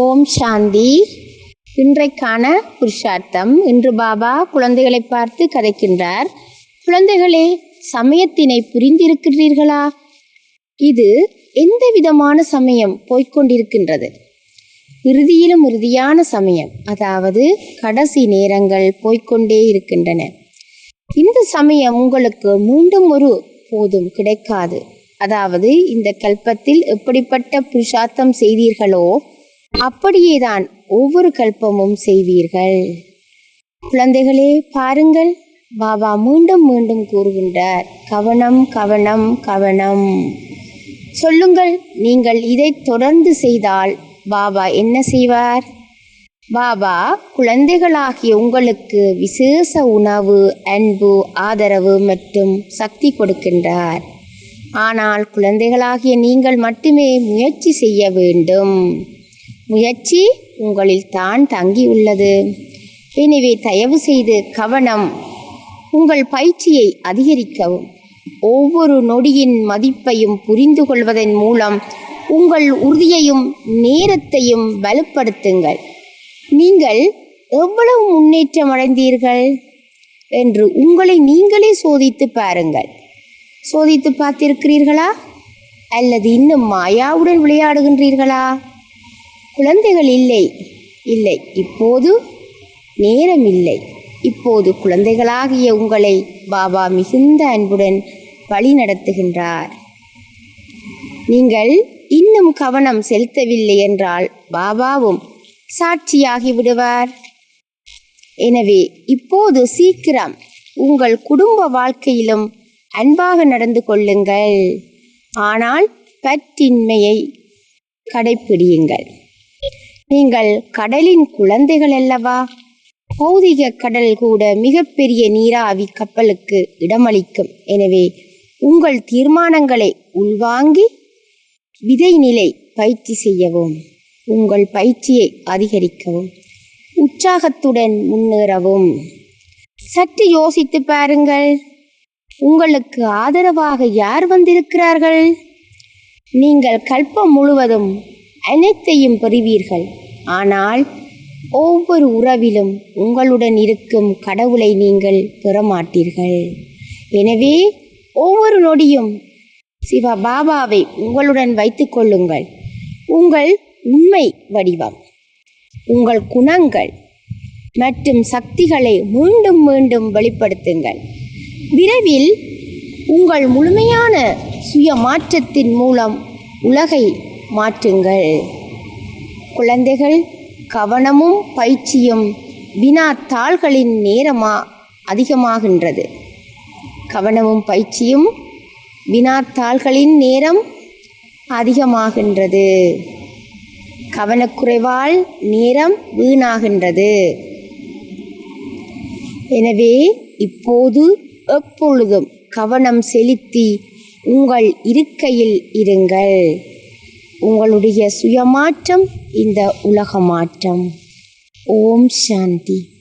ஓம் சாந்தி. இன்றைக்கான புருஷார்த்தம். இன்று பாபா குழந்தைகளை பார்த்து கதைக்கின்றார். குழந்தைகளே சமயத்தினை புரிந்திருக்கிறீர்களா இது எந்த விதமான சமயம் போய்க்கொண்டிருக்கின்றது? இறுதியிலும் இறுதியான சமயம் அதாவது கடைசி நேரங்கள் போய்க்கொண்டே இருக்கின்றன. இந்த சமயம் உங்களுக்கு மீண்டும் ஒரு போதும் கிடைக்காது. அதாவது இந்த கல்பத்தில் எப்படிப்பட்ட புருஷார்த்தம் செய்தீர்களோ அப்படியேதான் ஒவ்வொரு கல்பமும் செய்வீர்கள். குழந்தைகளே பாருங்கள். பாபா மீண்டும் மீண்டும் கூறுகின்றார் கவனம் கவனம் கவனம். சொல்லுங்கள் நீங்கள் இதை தொடர்ந்து செய்தால் பாபா என்ன செய்வார்? பாபா குழந்தைகளாகிய உங்களுக்கு விசேஷ உணவு அன்பு ஆதரவு மற்றும் சக்தி கொடுக்கின்றார். ஆனால் குழந்தைகளாகிய நீங்கள் மட்டுமே முயற்சி செய்ய வேண்டும். முயற்சி உங்களில் தான் தங்கியுள்ளது. எனவே தயவு செய்து கவனம். உங்கள் பயிற்சியை அதிகரிக்கவும். ஒவ்வொரு நொடியின் மதிப்பையும் புரிந்து கொள்வதன் மூலம் உங்கள் உறுதியையும் நேரத்தையும் வலுப்படுத்துங்கள். நீங்கள் எவ்வளவு முன்னேற்றம் அடைந்தீர்கள்? என்று உங்களை நீங்களே சோதித்து பாருங்கள். சோதித்து பார்த்திருக்கிறீர்களா? அல்லது இன்னும் மாயாவுடன் விளையாடுகின்றீர்களா? குழந்தைகள் இல்லை. இல்லை இப்போது நேரம் இல்லை இப்போது குழந்தைகளாகிய உங்களை பாபா மிகுந்த அன்புடன் வழி நடத்துகின்றார். நீங்கள் இன்னும் கவனம் செலுத்தவில்லை என்றால் பாபாவும் சாட்சியாகி விடுவார். எனவே இப்போது சீக்கிரம் உங்கள் குடும்ப வாழ்க்கையிலும் அன்பாக நடந்து கொள்ளுங்கள். ஆனால் பற்றின்மையை கடைப்பிடியுங்கள். நீங்கள் கடலின் குழந்தைகள் அல்லவா? பௌதிக கடல் கூட மிகப்பெரிய நீராவி கப்பலுக்கு இடமளிக்கும். எனவே உங்கள் தீர்மானங்களை உள்வாங்கி விதை நிலை பயிற்சி செய்யவும் உங்கள் பயிற்சியை அதிகரிக்கவும் உற்சாகத்துடன் முன்னேறவும். சற்று யோசித்து பாருங்கள். உங்களுக்கு ஆதரவாக யார் வந்திருக்கிறார்கள்? நீங்கள் கல்பம் முழுவதும் அனைத்தையும் பெறுவீர்கள். ஆனால் ஒவ்வொரு உறவிலும் உங்களுடன் இருக்கும் கடவுளை நீங்கள் பெற மாட்டீர்கள் எனவே ஒவ்வொரு நொடியும் சிவ பாபாவை உங்களுடன் வைத்துக் கொள்ளுங்கள். உங்கள் உண்மை வடிவம் உங்கள் குணங்கள் மற்றும் சக்திகளை மீண்டும் மீண்டும் வெளிப்படுத்துங்கள். விரைவில் உங்கள் முழுமையான சுய மாற்றத்தின் மூலம் உலகை மாற்றுங்கள். குழந்தைகள் கவனமும் பயிற்சியும் வினாத்தாள்களின் நேரமா அதிகமாகின்றது. கவனமும் பயிற்சியும் வினாத்தாள்களின் நேரம் அதிகமாகின்றது. கவனக்குறைவால் நேரம் வீணாகின்றது. எனவே இப்போது எப்பொழுதும் கவனம் செலுத்தி உங்கள் இருக்கையில் இருங்கள். உங்களுடைய சுயமாற்றம் இந்த உலக மாற்றம் ஓம் சாந்தி.